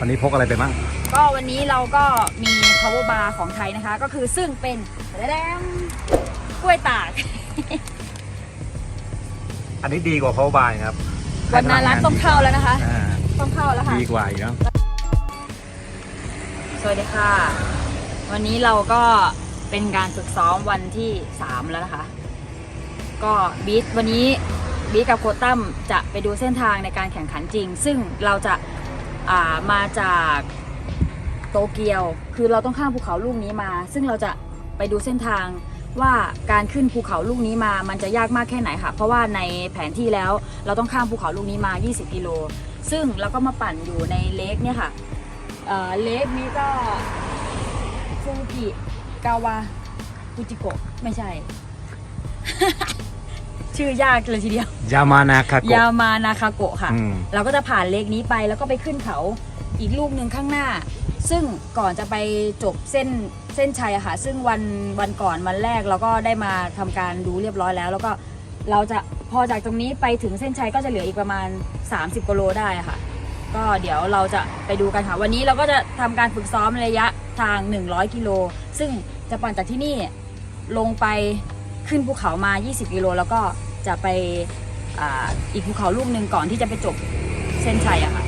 วันนี้พกอะไรไปบ้างก็วันนี้เราก็มี power bar ของไทยนะคะ ก็คือซึ่งเป็นแดงกล้วยตาก อันนี้ดีกว่า power bar ครับวันนารักต้องเข้าแล้วนะคะ อ่าต้องเข้าแล้วค่ะ ดีกว่าอีกแล้วสวัสดีค่ะ วันนี้เราก็เป็นการฝึกซ้อมวันที่ 3 แล้วนะคะ ก็บีทวันนี้บีทกับโคชตั้มจะไปดูเส้นทางในการแข่งขันจริง ซึ่งเราจะอ่า มาจากโตเกียว คือเราต้องข้ามภูเขาลูกนี้มา ซึ่งเราจะไปดูเส้นทางว่าการขึ้นภูเขาลูกนี้มามันจะยากมากแค่ไหนค่ะ เพราะว่าในแผนที่แล้วเราต้องข้ามภูเขาลูกนี้มา 20 กิโล ซึ่งเราก็มาปั่นอยู่ในเลคเนี่ยค่ะเเลฟนี้ก็ฟูกิกาวาฟูจิโกะไม่ใช่ ชื่อยากเลยทีเดียว ยามานาคาโกะ ยามานาคาโกะค่ะ อืม เราก็จะผ่านเลกนี้ไปแล้วก็ไปขึ้นเขาอีกลูกหนึ่งข้างหน้า ซึ่งก่อนจะไปจบเส้นเส้นชัยอะค่ะ ซึ่งวันวันก่อนวันแรกเราก็ได้มาทำการดูเรียบร้อยแล้ว แล้วก็เราจะพอจากตรงนี้ไปถึงเส้นชัยก็จะเหลืออีกประมาณ 30กิโลได้อะค่ะ ก็เดี๋ยวเราจะไปดูกันค่ะ วันนี้เราก็จะทำการฝึกซ้อมระยะทาง 100 กิโล ซึ่งจะปั่นจากที่นี่ลงไปขึ้นภูเขามา 20 กิโล แล้วก็ จะไปอาอีกภูเขาลูกหนึ่งก่อนที่จะไปจบเส้นชัยอะค่ะ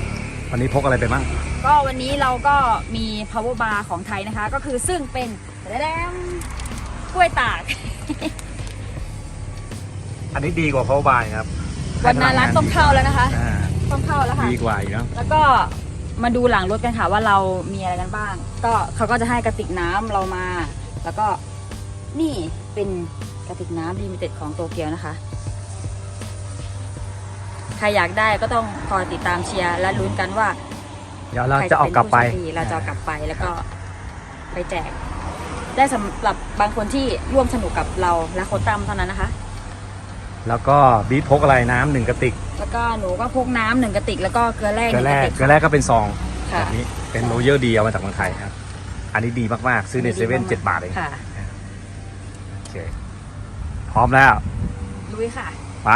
วันนี้พกอะไรไปบ้างก็วันนี้เราก็มี power bar ของไทยนะคะ ก็คือซึ่งเป็นแดงกล้วยตาก อันนี้ดีกว่า power bar ครับวันนารักต้องเข้าแล้วนะคะ อ่าต้องเข้าแล้วค่ะ ดีกว่าอีกแล้วแล้วก็มาดูหลังรถกันค่ะว่าเรามีอะไรกันบ้าง ก็เขาก็จะให้กระติกน้ำเรามา แล้วก็นี่เป็นกระติกน้ำดีมิเต็ดของโตเกียวนะคะใค รอยากได้ก็ต้องคอยติดตามเชียร์และลุ้นกันว่าเดี๋ยวเราจะเอากลับไปใครจะเป็นผู้โชคดีเราจะเอากลับไปแล้วก็ไปแจก ได้สำหรับบางคนที่ร่วมสนุกกับเราและโค้ชตั้มเท่านั้นนะคะ แล้วก็บีทพกอะไรน้ำหนึ่งกระติกแล้วก็หนูก็พกน้ำหนึ่งกระติกแล้วก็เกลือแร่หเกลืนึ่องแร่กระติกเกลือแร่ก็เป็นซองแบค่ะ บนี้เป็นโรเยอร์ดีเอามาจากเมืองไทยครับ อันนี้ดีมากๆ ซื้อในเซเว่นเจ็ดบาทเองค่ะโอเคพร้อมแล้วลุยค่ะ ไป